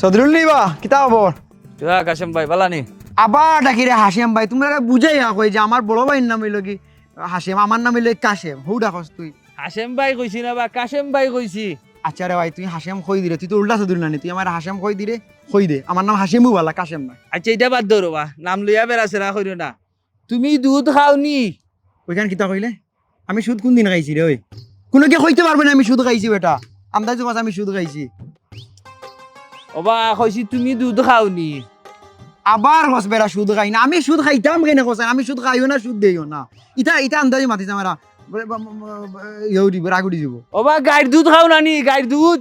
সদরুল নিবা কিতা খবর? কাশেম ভাই বালানি আবার ডাকি রে হাসিম ভাই তোমরা বুঝাই কই যে আমার বড় ভাইয়ের নাম হইল কি হাসিম আমার নাম হইল কাশেম হৌ ডাকস তুই। হাসেম ভাই কইছি না বা কাশেম ভাই কইছি। আচ্ছা রে ভাই তুই হাসিম কই দিরে তুই তো উল্টা সদরুল নানি তুই আমার হাসিম কই দিরে কই দে। আমার নাম হাসিমু বালা কাশেম না। আচ্ছা এটা বাদ ধরো বা নাম লইয়া বেড়াছে না কইরো না। তুমি দুধ খাওনি ওইখান কিতা কইলে? আমি সুদ কোন দিন খাইছি রে ওই কোনো কে কইতে পারবে না আমি সুদ খাইছি বেটা। আন্দাজ মাছ আমি সুদ খাইছি। ওবা কইছি তুমি দুধ খাওনি আবার হস বেড়া সুদ খাই না? আমি সুদ খাইতাম কেন কইছে আমি সুদ খাইও না সুদ দেইও না। ইটা ইটা আন্দাজে মাতিছে আমরা গাইর দুধ খাও নানি গাইর দুধ।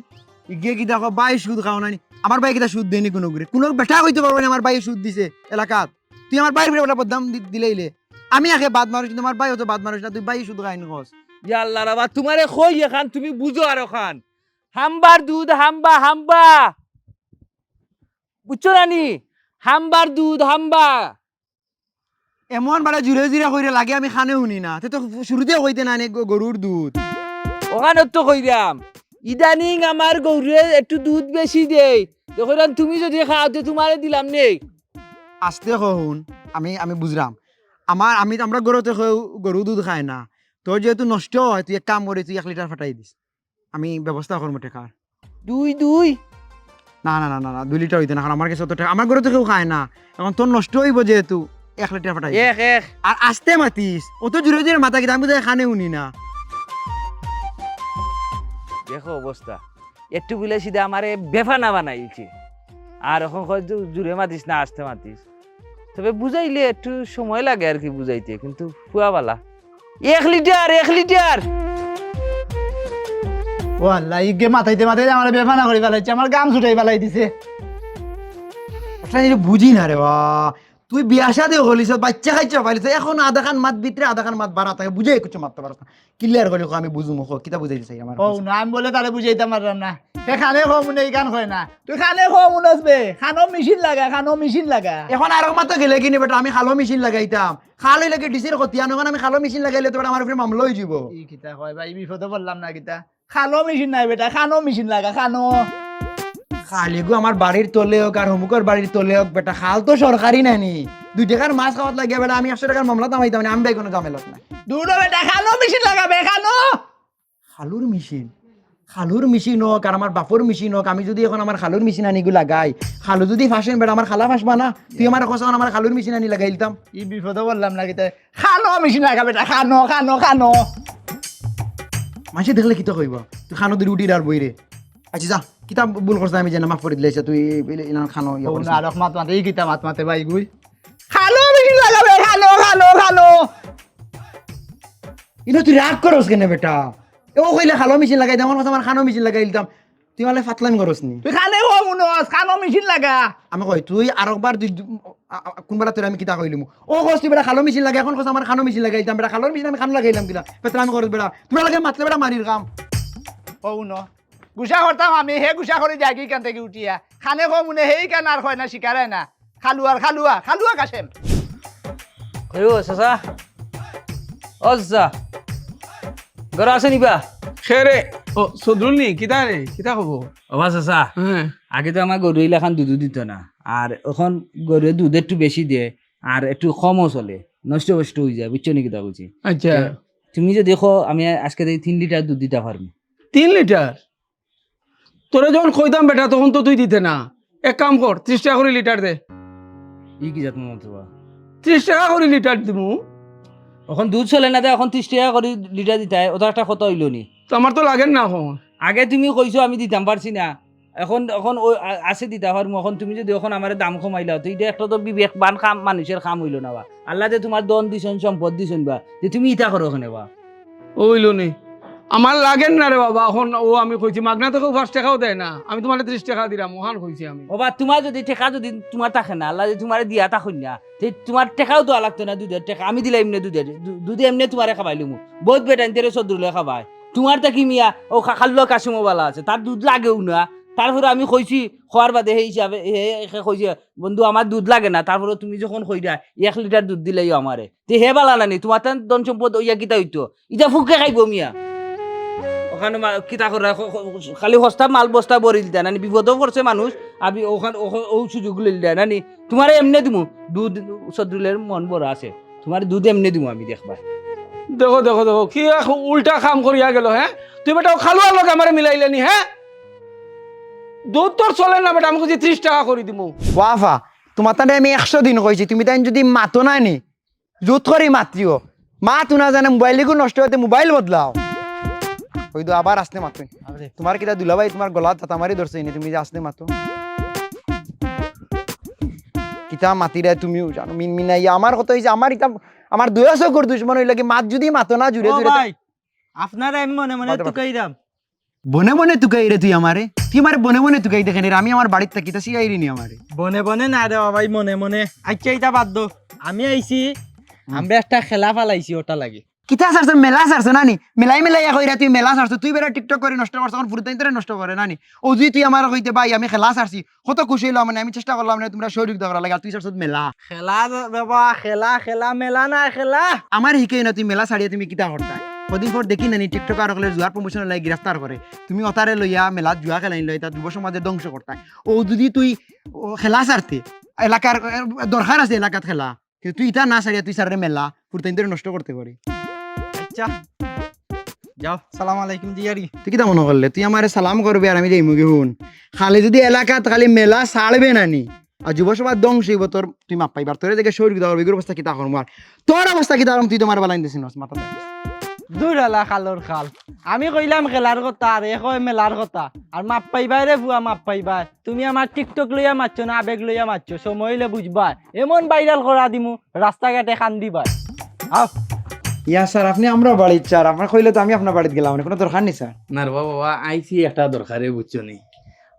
গিয়ে কি দেখো বাই সুদ খাও না আমার ভাই কিটা সুদ দেয়নি কোনো করে কোনো বেটা কইতে পারবে না আমার ভাই সুদ দিছে এলাকাত। তুই আমার বাইরে বেটা বদনাম দিলেইলে আমি আগে বাদ মানুষ কিন্তু আমার হতো বাদ মানুষ না তুই ভাই সুদ খাই নকস ইয়া আল্লাহ রাবা তোমারে কই এখান তুমি বুঝো আর ওখান হাম্বার দুধ হাম্বা হাম্বা। বুঝছ নানি? হাম্বার দুধ হাম্বা। এমন বারে জুড়ে জুড়ে কইরে লাগে আমি খানে শুনি না। তে তো শুরুতে কইতে না নে গরুর দুধ। ওখানে তো কইরাম ইদানিং আমার গরুরে একটু দুধ বেশি দেই। দেখলাম তুমি যদি খাওয়াতে তোমারে দিলাম নেই। আসতে হন আমি আমি বুঝলাম আমার আমি আমরা গরুতে গরু দুধ খায় না। তোর যেহেতু নষ্ট হয় তুই এক কাম করে তুই এক লিটার ফাটাই দিস আমি ব্যবস্থা করব টাকার দুই দুই। না না না না না দুই লিটার হইতে না। কারণ আমার কাছে অত টাকা আমার গরুতে কেউ খায় না। এখন তোর নষ্ট হইব যেহেতু। এক লিটার ফাটাই দিস। এক এক। আর আসতে মাতিস অত জোরে জোরে মাথা কিনা আমি তো খানে উনি না। দেখো অবস্থা। একটু বলে সিধা আমারে বেফানা বানাইছে। আর এখন হয়তো জুড়ে মাতিস না আসতে মাতিস। তবে বুঝাইলে একটু সময় লাগে আর কি বুঝাইতে কিন্তু ফুয়াবালা এক লিটার এক লিটার! ও আল্লাহ ইগে মাথাইতে মাথাইতে আমার বেফানা করে ফেলাইছে আমার গাম ছুটাই ফেলাই দিছে। জিনিস বুঝি না রে বা। তুই বিয়া সাদে হলিস বাচ্চা খাইছ পাইলিস এখন আধা খান মাত ভিতরে আধা খান মাত বাড়া থাকে বুঝে কিছু মারতে পারছ না। ক্লিয়ার করলে আমি বুঝু মুখ কিতা বুঝাই দিছে আমার ও না আমি বলে তারে বুঝাইতে পারলাম না। সে খানে খো মনে এই গান হয় না। তুই খানে খো মনে আসবে খানো মেশিন লাগা খানো মেশিন লাগা। এখন আর মাত্র গেলে কিনি বেটা আমি খালো মেশিন লাগাইতাম। খাল হইলে ডিসির খতিয়ান এখন আমি খালো মেশিন লাগাইলে তো আমার উপরে মামলা হয়ে যাব। ই কিতা হয় ভাই বিপদে বললাম না কিতা। খালো মেশিন নাই বেটা খানো মেশিন লাগা খানো। খালি গো আমার বাড়ির তলে হোক আর হমুকর বাড়ির তলে হোক বেটা খাল তো সরকারি নানি দুই টাকার মাছ খাওয়াত লাগে বেটা আমি একশো টাকার মামলা দামাইতাম না আমি ভাই কোনো ঝামেলত নাই। দূর বেটা খানো মেশিন লাগাবে খানো খালুর মেশিন খালুর মেশিন হোক আর আমার বাপর মেশিন হোক আমি যদি এখন আমার খালুর মেশিন আনি গুলা গাই খালু যদি ফাঁসেন বেটা আমার খালা ফাঁসবা না? তুই আমার কখন আমার খালুর মেশিন আনি লাগাই দিতাম। ই বিপদে বললাম না কিতা খানো মেশিন লাগা বেটা খানো খানো খানো। মাসে দেখলে কিতা কইব? তুই খানো তুই রুটি আর বই রে আচ্ছা যা কিতা ভুল করছ আমি জানা মাফ করে দিলে তুই ইনা খানো ইয়ে ও করছ। না মাত মাতে ই কিতা মাত মাতে ভাই গুই খালো লাগাবে খানো খানো খানো ইনো তুই রাগ করস কেন বেটা ও কইলে খালো মেশিন লাগাই দাম আমার খানো মেশিন লাগাই দিতাম তুই মানে ফাতলামি করস নি তুই খানে খো মুনস খানো মেশিন লাগা আমি কই তুই আর একবার তুই কোনবার তোর আমি কিতা কইলিম ও কস তুই বেটা খালো মেশিন লাগে এখন কস আমার খানো মেশিন লাগাই দিতাম বেটা খালো মেশিন আমি খানো লাগাইলাম কিলা পেতলামি করস বেটা তোমরা লাগে মাতলে বেটা মারির কাম ও ন গুসা করতাম আমি হে গুসা করে যাই কান থেকে উঠিয়া। খানে খো মুনে হেই কান আর হয় না শিকারায় না। খালুয়ার খালুয়া খালুয়া কাশেম কইও চাচা। ও চাচা। ঘর আছে নিবা? খেৰে। অ চদৰুল নি? কিতা ৰে? কিতা ক'ব? অবা চাচা। আগে তো আমার গরু এলাকান দুধ দিত না। আর এখন গরুয়ে দুধ একটু বেশি দেয় আর একটু কমও চলে। নষ্ট নষ্ট হয়ে যায় বুঝছ নাকি তা বুঝি আচ্ছা। তুমি যে দেখো আমি আজকে তিন লিটার দুধ দিতে পারব তিন লিটার তোরা যখন কইতাম বেটা তখন তো তুই দিতে না। এক কাম কর ত্রিশ টাকা করে লিটার দে। ই কি জাত মতো ত্রিশ টাকা করে লিটার দিমু। এখন দুধ চলে না দে এখন ত্রিশ টাকা করে লিটার দিতে হয় ওটা একটা কত হইল নি। তো আমার তো লাগেন না এখন। আগে তুমি কইছো আমি দিতাম পারছি না। এখন এখন ওই আছে দিতে পারব এখন তুমি যদি এখন আমার দাম কমাইলা তো এটা একটা তো বিবেকবান কাম মানুষের কাম হইল না বা। আল্লাহ যে তোমার দন দিছন সম্পদ দিছন বা যে তুমি ইটা করো ওখানে বা। ওইলো নি। আমার লাগেন না রে বাবা। এখন ও আমি কইছি, মাগনা থেকেও পাঁচ টাকাও দেয় না। আমি তোমার ত্রিশ টাকা দিলাম। ওখান কইছি আমি। ওবা তোমার যদি টেকা যদি তোমার থাকে না, আল্লাহ যদি তোমার দিয়া থাকুন না তে তোমার টেকাও তো লাগতো না দুধের, টেকা আমি দিলাম এমনি দুধের দুধে এমনি তোমারে খাবাইলো বহুত বেটান তেরে সদ্রুলে খাবাই। তোমার তা কি মিয়া, ও খাল্লো কাশুমো বালা আছে, তার দুধ লাগেও না। তারপরে আমি কইছি খোয়ার বাদে সেই হিসাবে হে কইছে, বন্ধু, আমার দুধ লাগে না। তারপরে তুমি যখন কইরা এক লিটার দুধ দিলেই আমারে তে হে বালা নানি, তোমার তান ধন সম্পদ ওইয়া কিতা হইতো? ইটা ফুকে খাইব মিয়া। ওখানে মা- কিতা করে খালি সস্তা মাল বস্তা বরিল দেয় নানি বিপদও করছে মানুষ আমি ওখানে ওখ- ও সুযোগ লিল দেয় নানি তোমার এমনি দিমু দুধ সদরুলের মন বড় আছে তোমার দুধ এমনি দিমু আমি দেখবা দেখো দেখো দেখো কি উল্টা কাম করিয়া গেল হ্যাঁ তুই বেটা খালুয়ার লোক আমার মিলাইলেনি হ্যাঁ দুধ তোর চলে না বেটা আমি কইছি ত্রিশ টাকা করে দিমু। ওয়াফা তোমার তাতে আমি একশো দিন কইছি তুমি তাই যদি মাতো না নি জুত করি মাতিও মা তু না জানে মোবাইল দিকে নষ্ট হতে মোবাইল বদলাও। ওই তো আবার আসতে মাতো তোমার কিটা দুলাভাই তোমার গলাত তাতা মারি ধরছে নি তুমি যে আসতে মাতো? কিতা মাতিরে তুমিও জানো মিন মিনাই। আমার কথা হইছে আমার ইতা আমার দুই চকুর দুশ্মন হইলে কি মাত যদি মাতো না জুড়ে ও জুড়ে ভাই আপনার আমি মনে মনে। তুকাই দাম। বনে বনে তুকাই রে তুই আমারে তুই আমার বনে বনে তুকাই দেখেন রে আমি আমার বাড়ির থাকি তা শিখাইরি নি আমারে বনে বনে না রে ভাই মনে মনে। আচ্ছা এটা বাদ দো। আমি আইছি আমরা একটা খেলা ফালাইছি ওটা লাগে। কিতা সারছে মেলা সারছে নানি। মেলাই মেলাই কইরা তুই মেলা সারছ তুই বেড়া টিকটক করে নষ্ট করছ তখন ফুরতাই তোরে নষ্ট করে নানি। ও যদি তুই আমার কইতে ভাই আমি খেলা সারছি কত খুশি হইলাম মানে? আমি চেষ্টা করলাম না তোমরা শরীর দেওয়ার লাগে তুই সারছ মেলা। খেলা বাবা খেলা খেলা মেলা না খেলা। আমার শিখেই না তুই মেলা সারিয়ে তুমি কিতা করতা কদিন পর দেখি নানি টিকটক আর হলে জুয়ার প্রমোশন লাগে গ্রেফতার করে তুমি অতারে লইয়া মেলা জুয়া খেলাই লই তা যুব সমাজে ধ্বংস করতা ও যদি তুই খেলা সারতে এলাকার দরকার আছে এলাকাত খেলা। কিন্তু তুই ইটা না সারিয়া তুই সারে মেলা ফুরতাই তোরে নষ্ট করতে পারি যাও। সালাম আলাইকুম জিয়ারি। তুই কিতা মনে করলে? তুই আমার সালাম করবে আর আমি যাই মুখে শুন খালি যদি এলাকাত খালি মেলা ছাড়বে নানি আর যুব সভার ধ্বংস হইব তোর তুই মাপ পাইবার। তোর দেখে শরীর দেওয়ার বিগুর অবস্থা কিতা আর? তোর অবস্থা কিতা করম তুই তোমার বেলাইন দিছিস মাথা। দূর আলা খালর খাল। আমি কইলাম খেলার কথা আর এ কয় মেলার কথা। আর মাপ পাইবাই রে ভুয়া মাপ পাইবাই। তুমি আমার টিকটক লইয়া মারছো না আবেগ লইয়া মারছো সময় হইলে বুঝবা এমন ভাইরাল করা দিমু রাস্তাঘাটে খান দিবাই আও। ইয়া স্যার আপনি আমরা বাড়ির স্যার আপনার কইলে তো আমি আপনার বাড়িতে গেলাম না কোনো দরকার নেই স্যার। না রে বাবা বাবা আইসি একটা দরকারে বুঝছ নি?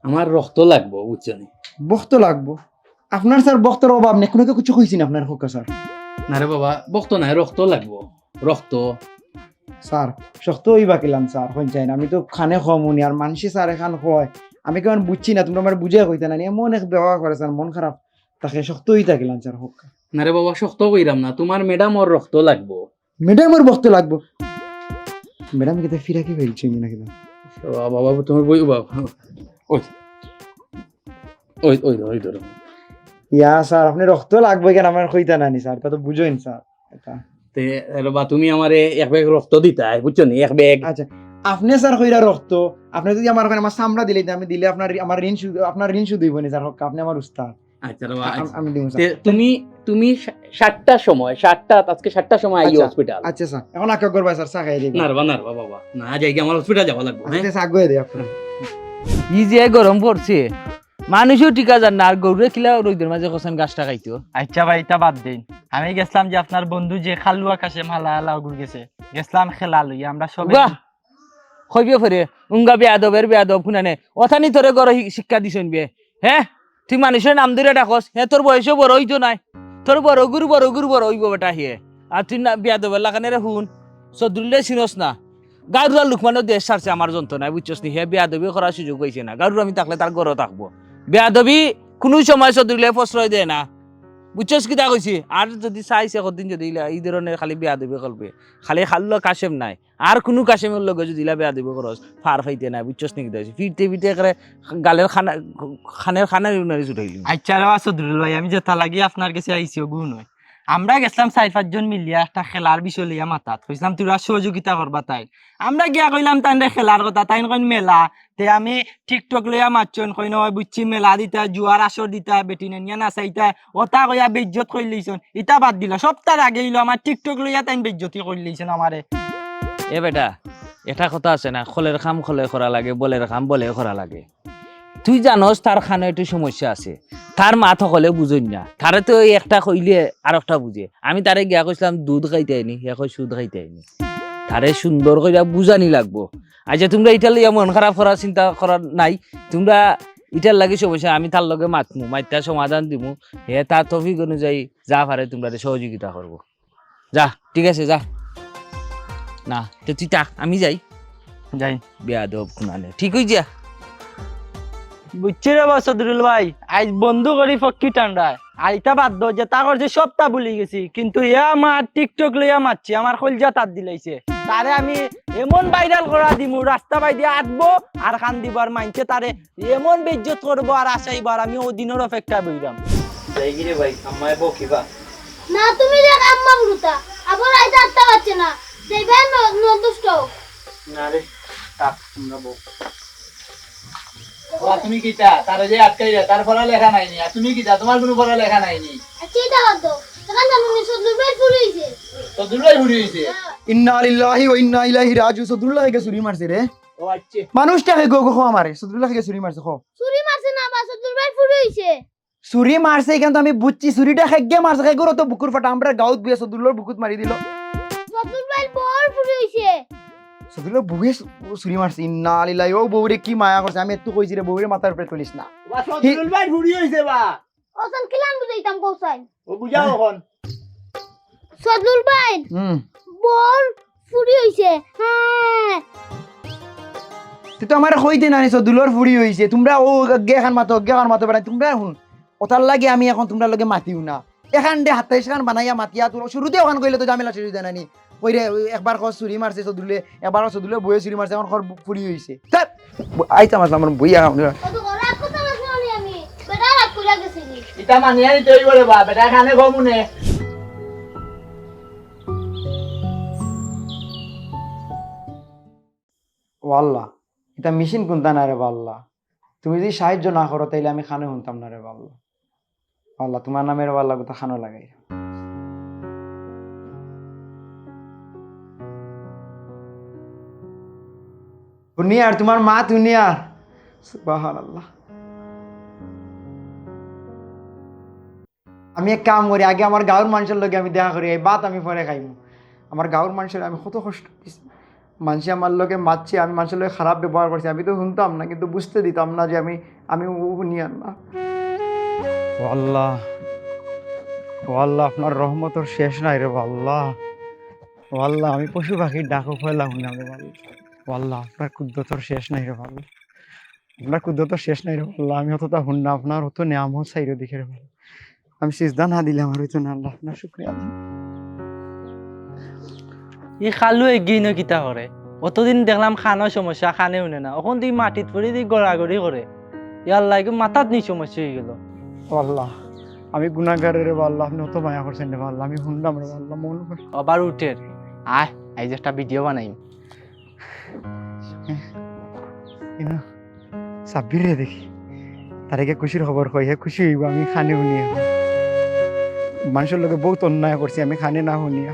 আমার রক্ত লাগবো বুঝছ নি? বক্ত লাগবো। আপনার স্যার বক্তর অভাব নেই কোনো কিছু কইছি না আপনার হোক স্যার। না রে বাবা বক্ত নাই রক্ত লাগবো রক্ত। স্যার শক্ত হইবা কিলাম স্যার হইন চাই না আমি তো খানে খমুনি আর মানসি স্যার এখান হয়। আমি কেমন বুঝছি না তোমরা আমার বুঝে কইতে না এমন এক ব্যবহার করে স্যার মন খারাপ তাকে শক্ত হইতা গেলাম স্যার হোক। না রে বাবা শক্ত কইরাম না তোমার ম্যাডাম ওর রক্ত লাগবো। ম্যাডামের বক্ত লাগবো। ম্যাডাম কিতা ফিরা কি ফেলছি না বাবা বাবা তুমি বই বাবা ওই ওই ওই ওই ধরো। ইয়া স্যার আপনি রক্ত লাগবে কেন? আমার কইতা নানি স্যার তা তো বুঝেন স্যার এটা। তে বা তুমি আমারে এক ব্যাগ রক্ত দিতা বুঝছ নি? এক ব্যাগ। আচ্ছা আপনি স্যার কইরা রক্ত আপনি যদি আমার ওখানে আমার সামরা দিলে আমি দিলে আপনার আমার ঋণ আপনার ঋণ শুধু হইব নি স্যার হোক আপনি আমার উস্তাদ। আচ্ছা স্যার তুমি তুমি সা- সাতটার সময় সাতটা আজকে সাতটার সময় আইও আচ্ছা। হসপিটাল আচ্ছা স্যার। এখন আকা করবা স্যার রে বাবা বাবা। না যাই কি আমার হসপিটাল যাওয়া লাগবো হ্যাঁ? আচ্ছা চা গয়ে দেই আপনার। ই যে গরম পড়ছে মানুষও টিকা যান না আর গরুরে কিলা রোদের মাঝে কষান গাছটা খাইতো। আচ্ছা ভাই এটা বাদ দিন। আমি গেছিলাম যে আপনার বন্ধু যে খালুয়া কাছে মালা লাগুর গেছে গেছিলাম খেলা লই আমরা সবাই বাহ! কইবে ফেরে উঙ্গা বেয়াদবের বেয়াদব শুনানে অথানি তোরে গর শিক্ষা দিছেন বে হ্যাঁ? তুই মানুষের নাম ধরে ডাকস। হে, তোর বয়সে বড় হইতো নাই। তোর বড় গুরু বড় গুরু, বড় হইব বেটা হিয়ে আর তুই না বেয়াদবের লাগানে রে হুন সদুল্লে চিনস না। গারুরা লুকমানো দেশ সারছে আমার যন্ত্রণায়, বুঝছস নি? হে বেয়াদবি করার সুযোগ হয়েছে না। গারুর আমি থাকলে তার গরও থাকব। বেয়াদবি কোনো সময় সদুল্লে প্রশ্রয় দেয় না। বুঝছস কিতা কইছি? আর যদি চাইছে কদিন যদি ইলা এই ধরনের খালি বিয়া দিবে করবে খালি খাল্লো কাশেম নাই। আর কোনো কাশেমের লগে যদি ইলা বিয়া দিব খরচ ফার ফাইতে নাই, বুঝছস নাকি কিতা ফিরতে ফিরতে করে গালের খানা খানের খানা উনারি উঠাইলি আচ্ছা রে সদরুল ভাই, আমি যেটা লাগি আপনার কাছে আইসি গুণ হয়। আমরা গেছিলাম চার পাঁচজন মিলিয়া একটা খেলার বিষয় লইয়া মাথাত। কইছিলাম, তোরা সহযোগিতা করবা তাই আমরা গিয়া কইলাম তাই খেলার কথা তাই কইন মেলা। তে আমি টিকটক লইয়া মারছন কই নয় বুঝছি মেলা দিতা, জুয়ার আসর দিতা, বেটি নিয়া নাচাইতা, ওটা কইয়া বেজ্জত কই লইছন ইটা বাদ দিলা। সপ্তাহ আগে হইল আমার টিকটক লইয়া তাই বেজ্জতি কই লইছন আমারে। এ বেটা, এটা কথা আছে না, খলের খাম খলে করা লাগে, বলের খাম বলে করা লাগে। তুই জানস তার খানে একটু সমস্যা আছে। তার মা থকলে বুঝই না। তারে তো একটা কইলে আর একটা বুঝে। আমি তারে গিয়া কইছিলাম দুধ খাইতে আইনি। কই সুদ খাইতে আইনি। তারে সুন্দর কইরা বুঝানি লাগবো। আচ্ছা তোমরা ইটার লইয়া মন খারাপ করার চিন্তা করার নাই। তোমরা ইটার লাগে সমস্যা আমি তার লগে মাতমু মাইতা সমাধান দিমু। হে তার তফিক অনুযায়ী যা পারে তোমরা সহযোগিতা করব। যা ঠিক আছে যা। না তো তুই থাক আমি যাই। যাই। বেয়াদব কুনালে ঠিক হই যা বুঝছি রে বা ভাই? আজ বন্ধু করি ফক্কি ঠান্ডায় আর ইটা বাধ্য যে তাকর যে সবটা ভুলি গেছি। কিন্তু ইয়া আমার টিকটক লইয়া মারছি আমার কলজা তার দিলাইছে। তারে আমি এমন ভাইরাল করা দিমু রাস্তা বাই দিয়ে আটবো আর খান দিবার মাইনছে তারে। এমন বেজ্জত করব আর আসাইবার আমি ও দিনের অপেক্ষা বইরাম যাইগিরে ভাই আমায় বকিবা না তুমি দেখ আম্মা বুড়ুতা আবার আইতে আটটা পাচ্ছে না। দেখবেন নন্দুষ্ট। না রে থাক তোমরা বক তুমি কিতা? তার যে আটকাই তার পড়া লেখা নাইনি। আর তুমি কিতা? তোমার কোনো পড়া লেখা নাইনি হয়েছে ইন্না লিল্লাহি ওয়া ইন্না ইলাইহি রাজিউ সদুল্লাহকে চুরি মারছে রে? ও আচ্ছা। মানুষটাকে গো গো আমারে। সদুল্লাহকে চুরি মারছে খো চুরি মারছে না বা সদুর ভাই হইছে। চুরি মারছে কিন্তু আমি বুঝছি চুরিটা খেগে মারছে। খেগে তো বুকুর ফাটা। আমরা গাঁত বিয়ে সদুল্লোর বুকুত মারি দিল। হইছে। সদুল্লো বউয়ে চুরি মারছে ইন্না লিল্লাহি ও বউরে কি মায়া করছে আমি একটু কইছি রে বউরে মাথার উপরে তুলিস না। ভাই ঘুরি বা। ওসন কিলান বুঝাইতাম কৌসাই ও বুঝাও এখন সদুর ভাই হুম বড় ফুল হইছে হ্যাঁ তুই তো আমার কইতে না সদুল্লোর ফুড়ি হইছে তোমরা ও গে মাতো গে মাতো বানাই তোমরা শুন। ওটার লাগে আমি এখন তোমরা লগে মাতিও না। এখান দে হাতে সেখান বানাইয়া মাতিয়া তোর শুরুতে ওখান কইলে তো জামেলা শুরু জানানি কইরে একবার কর চুরি মারছে সদুলে একবার সদুলে বইয়ে চুরি মারছে এখন কর হইছে। ধ্যাৎ, আইতাম আসলাম আমার বইয়া ইটা মানিয়া নিতে হইব রে বা বেটা ওয়াল্লা এটা মেশিন কোনটা না রে বাল্লা? তুমি যদি সাহায্য না করো তাইলে আমি খানে শুনতাম না রে বাল্লা। বাল্লা তোমার নামের বাল্লা কোথা খানো লাগাই। দুনিয়ার, তোমার মা দুনিয়ার। সুবাহান আল্লাহ আমি এক কাম করি, আগে আমার গাঁর মানুষের লগে আমি দেখা করি, এই বাত আমি পরে খাইমু। আমার গাঁর মানুষের, আমি কত কষ্ট মানুষে আমার লোকে মারছে, আমি মানুষের লোকে খারাপ ব্যবহার করছি, আমি তো শুনতাম না, কিন্তু বুঝতে দিতাম না যে আমি আমি শুনিয়ার না। আল্লাহ, ও আল্লাহ, আপনার রহমতর শেষ নাই রে আল্লাহ ও আল্লাহ, আমি পশু পাখির ডাকও ফেলাম না রে আল্লাহ আপনার কুদ্দতর শেষ নাই রে আল্লাহ আপনার কুদ্দতর শেষ নাই রে আল্লাহ আমি অতটা শুন না আপনার অত নিয়ামত চাইরো দেখে রে আল্লাহ। আমি সিজদা না দিলে আমার হইতো না আল্লাহ আপনার শুক্রিয়া ই খালু এগিয়ে ন কিতা করে? অতদিন দেখলাম খানো সমস্যা খানে উনে না। এখন তুই মাটিত পড়ি দি গড়াগড়ি করে ইয়ার লাগে মাথাত নি সমস্যা হয়ে গেল। আল্লাহ আমি গুণাগারের রে আল্লাহ আপনি অত মায়া করছেন রে আল্লাহ আমি শুনলাম রে আল্লাহ মন করে আবার উঠের আয় আজ একটা ভিডিও বানাই ইনো সাব্বির দেখি। তারেকে খুশির খবর কই হে খুশি হইব, আমি খানে শুনিয়া মানুষের লোকে বহুত অন্যায় করছি আমি খানে না শুনিয়া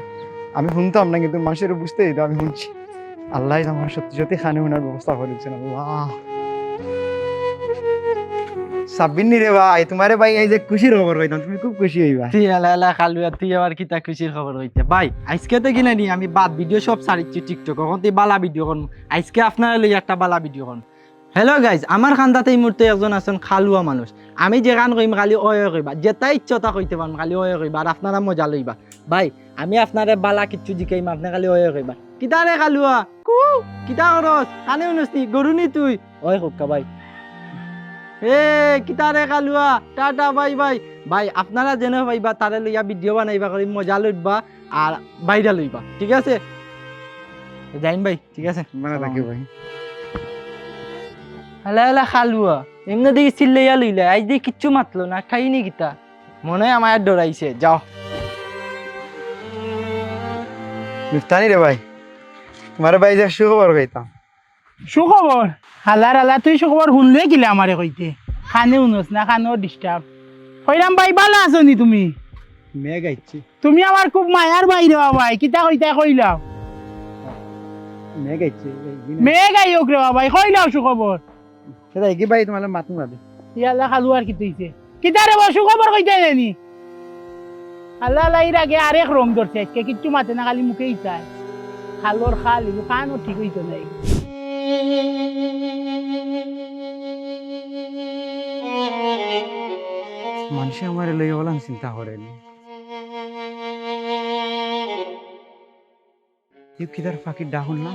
আমি শুনতাম না, কিন্তু মানুষের বুঝতে দিত আমি শুনছি। আল্লাহ আমার সত্যি সত্যি খানে শোনার ব্যবস্থা করে দিচ্ছেন আল্লাহ। সাব্বির রে ভাই তোমারে ভাই, এই যে খুশির খবর কইতাম তুমি খুব খুশি হইবা। তুই এলা এলা খালু আর তুই আবার কিতা খুশির খবর হইতে ভাই, আজকে তো কিনা নি আমি বাদ ভিডিও সব ছাড়িচ্ছি টিকটক এখন তুই বালা ভিডিও করুন আজকে আপনার লই একটা বালা ভিডিও করুন হ্যালো গাইজ আমার খান্দাতে এই মুহূর্তে একজন আছেন খালুয়া মানুষ আমি যে গান কইম খালি অয় কইবা যেটা ইচ্ছতা কইতে পারম খালি অয় কইবা আর আপনারা মজা লইবা ভাই আমি আপনারে বালা কিচ্ছু জিকাইম আপনি খালি অয় কইবা কিতা রে খালুয়া কু কিতা করস কানে উনসনি গরুনি তুই অয় কোকা ভাই এ কিতা রে খালুয়া টাটা বাই বাই ভাই আপনারা যেন পাইবা তারে লইয়া ভিডিও বানাইবা করি মজা লইবা আর বাইরা লইবা ঠিক আছে যাইন ভাই ঠিক আছে মানে থাকি ভাই হালা হালা খালুয়া এমনি দেখি চিল্লাইয়া লইলে আজ দিয়ে কিচ্ছু মাতলো না খাইনি গীতা মনে হয় আমার ডরাইছে যাও। মিফতানি রে ভাই তোমার ভাই যে সুখবর কইতাম। সুখবর? হালার হালা তুই সুখবর শুনলে কিলে আমারে কইতে। খানে শুনস না খানেও ডিস্টার্ব কইরাম ভাই ভালো আছো নি তুমি? মেঘ আইছি। তুমি আমার খুব মায়ার বাইরে ভাই কিতা কইতা কইলাও? মেঘ আইছি মেয়ে গাই হোক রে ভাই কইলাও সুখবর? সেটা কি ভাই তোমার মাতুম না ইয়ালা খালু আর কি তুইছে কিতা রে বউ সুখবর কইতে জানি আল্লাহ লাইর আগে আরেক রং ধরছে আজকে কিচ্ছু মাতে না খালি মুখেই চায় খালোর খাল এগুলো কানও ঠিক হইতো নাই। মানুষে আমার লইয়া বলাম চিন্তা করেনি কিদার ফাঁকির ডাকুন না?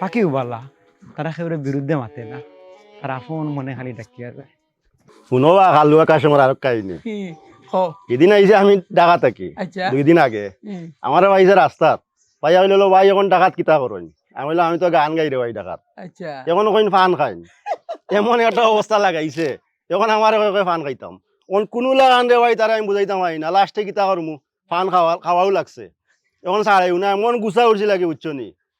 ফাঁকিও বালা তারা সেউরে বিরুদ্ধে মাতে না। তারা আপন মনে খালি ডাকিয়া যায় শুনোবা কালুয়া কাস্টমার আর কাহিনী। এদিন আইসে আমি ডাকা থাকি। আচ্ছা। দুই দিন আগে আমার রাস্তাত হইল ভাই এখন ডাকাত কিতা করুন আমি বললাম আমি তো গান গাই রে ভাই ডাকাত আচ্ছা। এখন কইন ফান খাইন এমন একটা অবস্থা লাগাইছে। এখন আমার ফান খাইতাম। এখন কোনো লাগান রে ভাই তারা আমি বুঝাইতাম ভাই না লাস্টে কিতা করমু ফান খাওয়া খাওয়াও লাগছে। এখন সারাইও না এমন গুছা উঠছি লাগে বুঝছ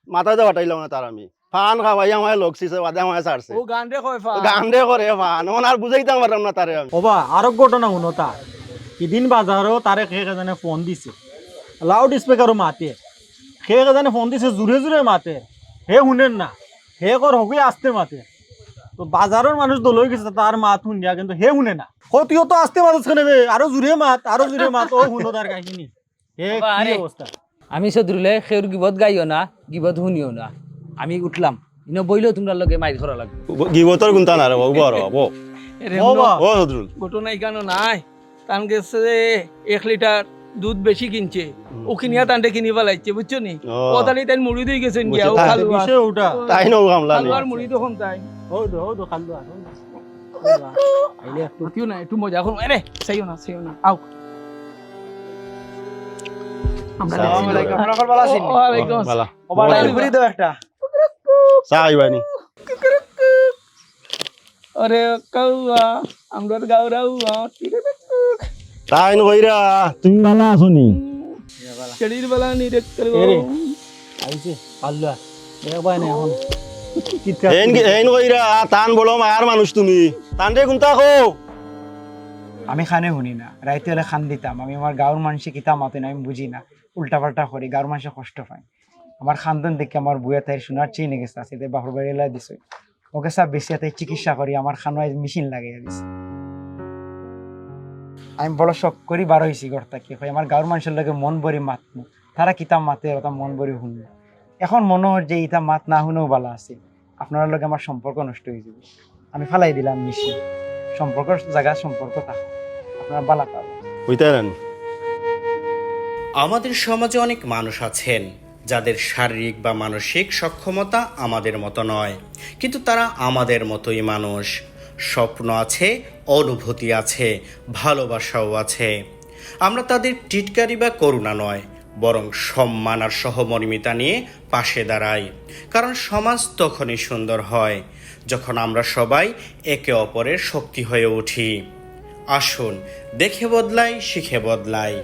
নি মাথাতে বাটাইলাম না তার আমি। ফান খাওয়াই আমার লগছিছে বাদে আমার ছাড়ছে। গান রে কয় গান রে করে ফান আর বুঝাইতাম পারলাম না তারে আমি। ওবা আরও ঘটনা শুনো তার এদিন বাজারও তারে সে কেজানে ফোন দিছে। লাউড স্পিকারও মাতে। সে কেজানে ফোন দিছে জোরে জোরে মাতে। হে শুনেন না হে কর হকুই আসতে মাতে। তো বাজারের মানুষ দলই গেছে তার মাত শুনিয়া কিন্তু হে শুনে না। ও তুইও তো আসতে মাতস কেন আরও জোরে মাত আরও জোরে মাত ও শুনো তার কাহিনী। হে কি অবস্থা আমি সদরুলে সেউর গিবত গাইও না গিবত শুনিও না। আমি উঠলাম। ইনো বইলেও তোমরা লগে মাইর করা লাগবে। গিবতর গুনতা না রে বাবু ও ও বা ও হদরুল ঘটনা এখানে নাই। তান গেছে এক লিটার দুধ বেশি কিনছে। ও কিনিয়া তান্ডে কিনি পেলাইছে বুঝছ নি? ও তাহলে তাই মুড়ি দিয়ে গেছেন গিয়া ও খালুয়া বিষয় ওটা তাই নও গামলা নি খালুয়ার মুড়ি তখন তাই। ও দো ও দো খালু আর আইলে একটু তুইও না একটু মজা করুন আরে সেইও না সেইও না। আও। করে দাও একটা। আরে কাউয়া আমরা তাই নইরা তুমি শরীর। আইছে না এখন। কইরা তান বলো মায়ার মানুষ তুমি। তান রে গুনতা কো আমি খানে শুনি না। রাইতে হলে খান দিতাম আমি আমার গাঁর মানুষে কিতা মাতে না, আমি বুঝি না। উল্টা পাল্টা করি গাঁর মানুষে কষ্ট পায়। আমার খানদান দেখে আমার বুয়া তাই সোনার চিনে গেছে আছে বাপর বাড়ি এলাই দিছে। ওকে সব বেশি তাই চিকিৎসা করি আমার খানোয়ায় মেশিন লাগাইয়া দিছে আমি বড় শখ করি বার হয়েছি ঘরটা কি হয় আমার গাঁর মানুষের লাগে মন ভরি মাতমু তারা কিতাব মাতে ওটা মন ভরি শুনব এখন মনে হয় যে ইটা মাত না শুনেও ভালো আছে। আপনার লগে আমার সম্পর্ক নষ্ট হয়ে যাবে। আমি ফালাই দিলাম মেশিন সম্পর্ক জায়গা সম্পর্ক থাকে আপনার বালা আমাদের সমাজে অনেক মানুষ আছেন যাদের শারীরিক বা মানসিক সক্ষমতা আমাদের মতো নয় কিন্তু তারা আমাদের মতোই মানুষ। স্বপ্ন আছে অনুভূতি আছে ভালোবাসাও আছে। আমরা তাদের টিটকারি বা করুণা নয় বরং সম্মান আর সহমর্মিতা নিয়ে পাশে দাঁড়াই কারণ সমাজ তখনই সুন্দর হয় যখন আমরা সবাই একে অপরের শক্তি হয়ে উঠি। আসুন দেখে বদলাই শিখে বদলাই।